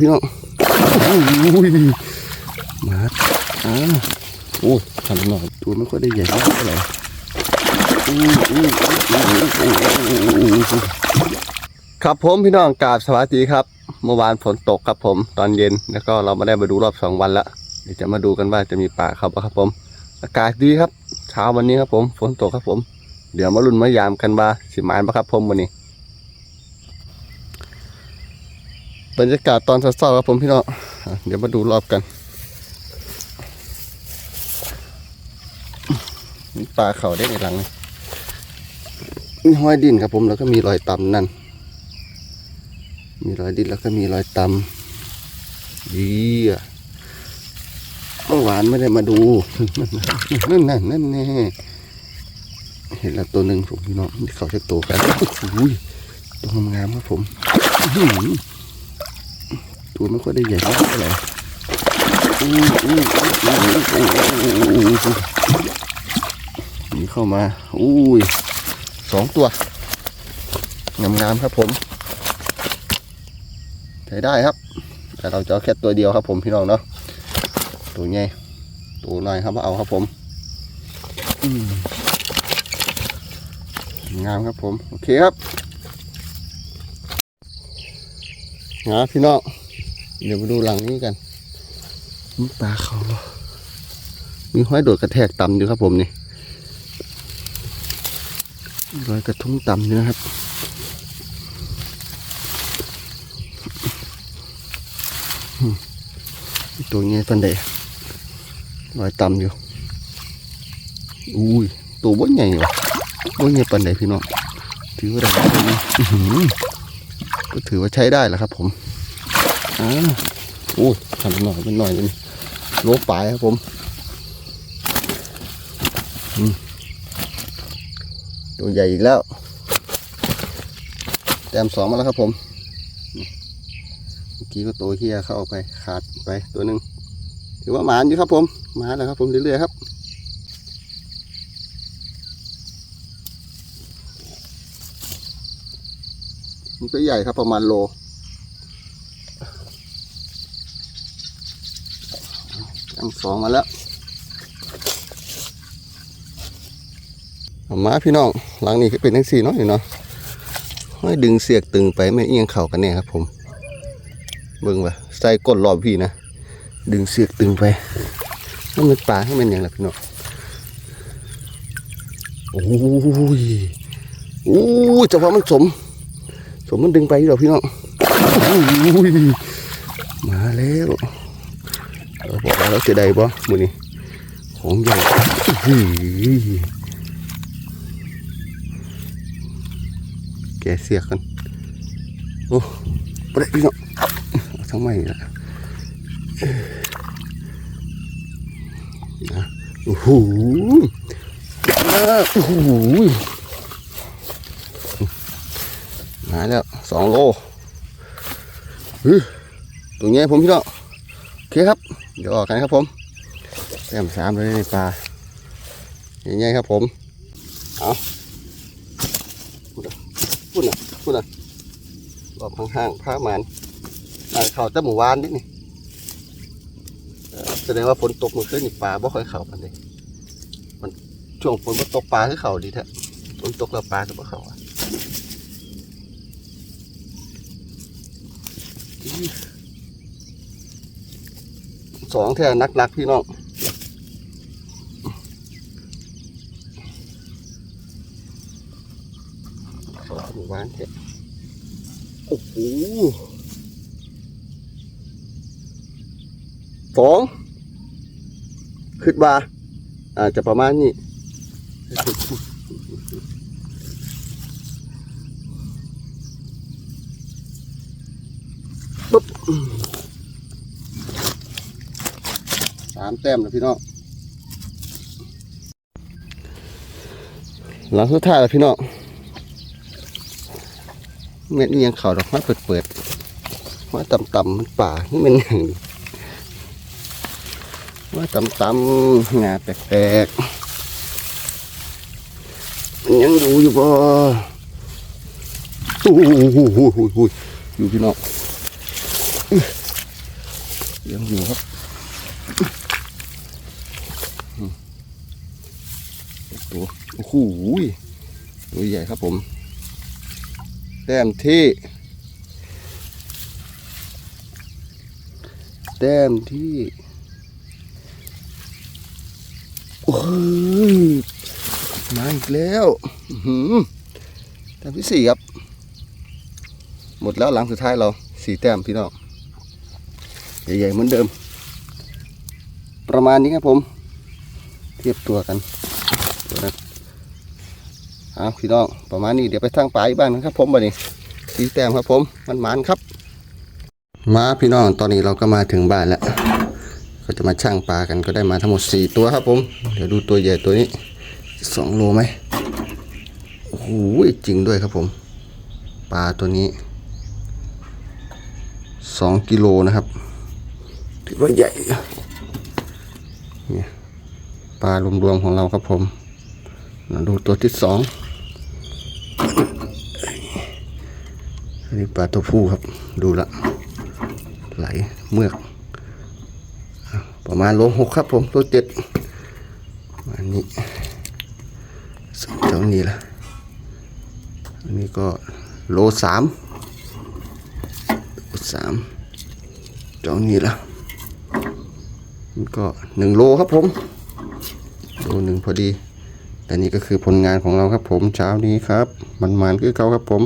พี่น้องมาอ้าโอ้ทำหน่อยตัวไม่ค่อยได้ใหญ่เท่าไหร่ครับผมพี่น้องกาบสวัสดีครับ เมื่อวานฝนตกครับผมตอนเย็นแล้วก็เราไม่ได้มาดูรอบสองวันละเดี๋ยวจะมาดูกันว่าจะมีป่าเขาปะครับผม อากาศดีครับ เช้าวันนี้ครับผม ฝนตกครับผม เดี๋ยวมาลุ้นมายามกันว่าสิมานปะครับผมวันนี้ บรรยากาศตอนเช้าๆครับผมพี่น้องเดี๋ยวมาดูรอบกันมีปลาเขาได้ในหลังมีห้อยดินครับผมแล้วก็มีรอยตำนั่น มีรอยดินแล้วก็มีรอยตำดีอะเมื่อวานไม่ได้มาดูนั่นนั่นนั่นแน่เห็นแล้วตัวหนึ่งผมพี่น้องเขาจะโตกันอุ้ยตัวงามครับผมอื ตัวไม่ค่อยได้ใหญ่เท่าไหร่อู้อู้อู้อู้อู้อู้นี่เข้ามา อุ้ยสองตัว งามๆครับผม ใช้ได้ครับ แต่เราจะเอาแค่ตัวเดียวครับผมพี่น้องเนาะ ตัวใหญ่ตัวน้อยครับมาเอาครับผมอืมงามครับผม โอเคครับงาพี่น้อง เดี๋ยวมาดูหลังนี้กันมีปลาเขาบ่มีห้อยโดดกระแทกต่ำอยู่ครับผมนี่รอยกระทุ้งต่ำอยู่นะครับอืมตัวเงี้ยปันเดรอยต่ำอยู่ อุ้ย ตัวบ่ใหญ่ว่ะบ่ใหญ่ปันเดพี่น้อง ถือว่าได้ครับผมอื้อหือก็ถือว่าใช้ได้แล้วครับผม อ่าโอ้ยทำหน่อยเป็นหน่อยเป็นโลปลายครับผมตัวใหญ่อีกแล้ว แต้มสองมาแล้วครับผมเมื่อกี้ก็ตัวเฮียเข้าไปขาดไปตัวหนึ่งถือว่าหมานอยู่ครับผมหมาแล้วครับผมเรื่อยๆครับมันก็ใหญ่ครับประมาณโล ทั้งสองมาแล้วเอามาพี่น้องหลังนี้ก็เป็นทั้งสี่เนาะนี่เนาะห้อยดึงเสียกตึงไปไม่เอียงเข่ากันแน่ครับ ผม เบิ่งว่าใส่ก้นรอบพี่นะดึงเสียกตึงไปมันเป็นปลาให้มันอย่างไรพี่น้องโอ้ยโอ้ยจะว่ามันสม สมมันดึงไปหรอพี่น้องโอ้ยมาแล้ว บอกว่าเราจะได้บ่มือนี้ของใหญ่แกเสียกันโอ้ปได้พี่น้องเอาทั้งไม่ะนะโอ้โหโอ้โหมาแล้วสองโลอื้อตัวนี้ผมพี่น้องโอเคครับ เดี๋ยวออกกันครับผมแต้มสามเลยในปลาอย่างเงี้ยครับผมเอาพูดนะพูดนะพูดนะรอบข้างๆผ้ามันอ่าเข่าแต่หมู่วานนิดนี่แสดงว่าฝนตกมื่อคืนนี่ปลาบ่ค่อยเข่ากันเลยมันช่วงฝนมันตกปลาคือเข่าดีแท้ฝนตกแล้วปลาก็บ่เข่าอะ สองแท่นักนักๆพี่น้องสองหมู่บ้านแท่โอ้โหสองขึ้นมาอาจจะประมาณนี้ปุ๊บ สามแต้มนะพี่น้องหลังสุดท้ายแล้วพี่น้องเม็ดนี่ยังเข่าดอกไม้เปิดเปิดว่าต่ำต่ำๆมันป่านี่มันหนึ่งว่าต่ำต่ำๆงาแปลกๆมันยังอยู่อยู่บ่โอ้โหอยู่พี่น้องยังอยู่ครับอืม ตัวโอ้โหตัวใหญ่ครับผม แต้มที่ แต้มที่โอ้ยมาอีกแล้วหือแต้มที่สี่ครับ หมดแล้วหลังสุดท้ายเราสี่แต้มพี่น้องใหญ่ๆเหมือนเดิม ประมาณนี้ครับผม เทียบตัวกัน นะเอาพี่น้องประมาณนี้เดี๋ยวไปทางป่าอีกบ้านนะครับ ผมบัดนี้สีแต้มครับผมมันมันครับ มาพี่น้องตอนนี้เราก็มาถึงบ้านแล้ว ก็จะมาช่างปลากันก็ได้มาทั้งหมด 4 ตัวครับผม เดี๋ยวดูตัวใหญ่ตัวนี้2โลไหมโอ้โหจริงด้วยครับผม ปลาตัวนี้ 2 กิโลนะครับ ถือว่าใหญ่เนี่ยปลารวมๆของเราครับผม มาดูตัวที่สองอันนี้ปลาตัวผู้ครับ ดูละ ไหลเมือก ประมาณโลหกครับผมโลเจ็ดประมาณนี้สองเท่านี้ละอันนี้ก็โลสามโลสามเจ้านี้ละนี่ก็หนึ่งโลครับผมโลหนึ่งพอดี แต่นี่ก็คือผลงานของเราครับผมเช้านี้ครับมันๆคือเขาครับผม